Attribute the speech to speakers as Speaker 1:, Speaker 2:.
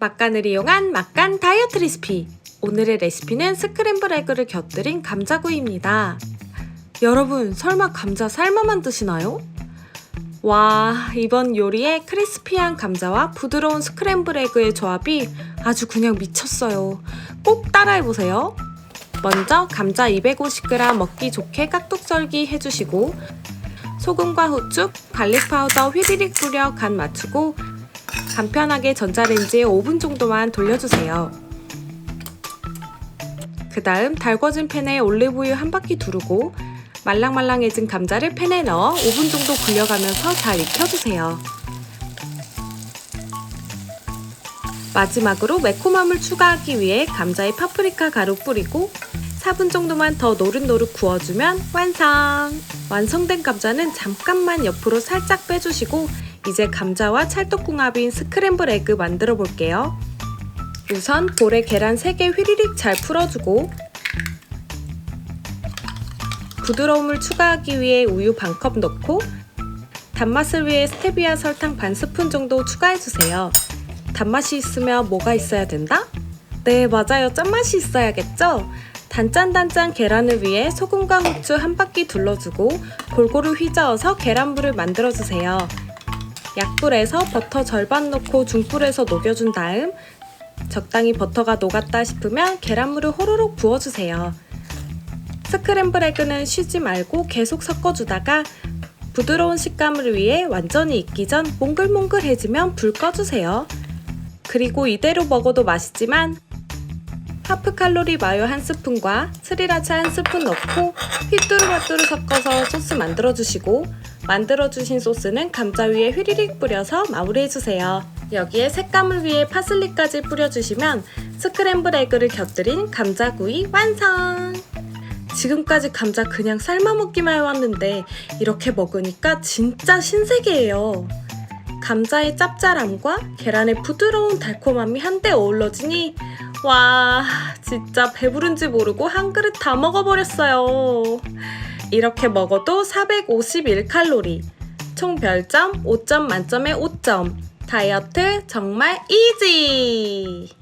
Speaker 1: 막간을 이용한 막간 다이어트 레시피. 오늘의 레시피는 스크램블 에그를 곁들인 감자구이입니다. 여러분, 설마 감자 삶아만 드시나요? 와, 이번 요리에 크리스피한 감자와 부드러운 스크램블 에그의 조합이 아주 그냥 미쳤어요. 꼭 따라해보세요. 먼저 감자 250g 먹기 좋게 깍둑 썰기 해주시고 소금과 후추, 갈릭 파우더 휘리릭 뿌려 간 맞추고 간편하게 전자레인지에 5분 정도만 돌려주세요. 그 다음 달궈진 팬에 올리브유 한 바퀴 두르고 말랑말랑해진 감자를 팬에 넣어 5분 정도 굴려가면서 잘 익혀주세요. 마지막으로 매콤함을 추가하기 위해 감자에 파프리카 가루 뿌리고 4분 정도만 더 노릇노릇 구워주면 완성! 완성된 감자는 잠깐만 옆으로 살짝 빼주시고 이제 감자와 찰떡궁합인 스크램블 에그 만들어 볼게요. 우선 볼에 계란 3개 휘리릭 잘 풀어주고 부드러움을 추가하기 위해 우유 반 컵 넣고 단맛을 위해 스테비아 설탕 반 스푼 정도 추가해주세요. 단맛이 있으면 뭐가 있어야 된다? 네, 맞아요. 짠맛이 있어야겠죠? 단짠단짠 계란을 위해 소금과 후추 한 바퀴 둘러주고 골고루 휘저어서 계란물을 만들어주세요. 약불에서 버터 절반 넣고 중불에서 녹여준 다음 적당히 버터가 녹았다 싶으면 계란물을 호로록 부어주세요. 스크램블 에그는 쉬지 말고 계속 섞어주다가 부드러운 식감을 위해 완전히 익기 전 몽글몽글해지면 불 꺼주세요. 그리고 이대로 먹어도 맛있지만 하프 칼로리 마요 한 스푼과 스리라차 한 스푼 넣고 휘뚜루마뚜루 섞어서 소스 만들어주시고 만들어주신 소스는 감자 위에 휘리릭 뿌려서 마무리해주세요. 여기에 색감을 위해 파슬리까지 뿌려주시면 스크램블 에그를 곁들인 감자구이 완성! 지금까지 감자 그냥 삶아 먹기만 해왔는데 이렇게 먹으니까 진짜 신세계예요. 감자의 짭짤함과 계란의 부드러운 달콤함이 한데 어우러지니 와 진짜 배부른지 모르고 한 그릇 다 먹어버렸어요. 이렇게 먹어도 451칼로리. 총 별점 5점 만점에 5점. 다이어트 정말 이지!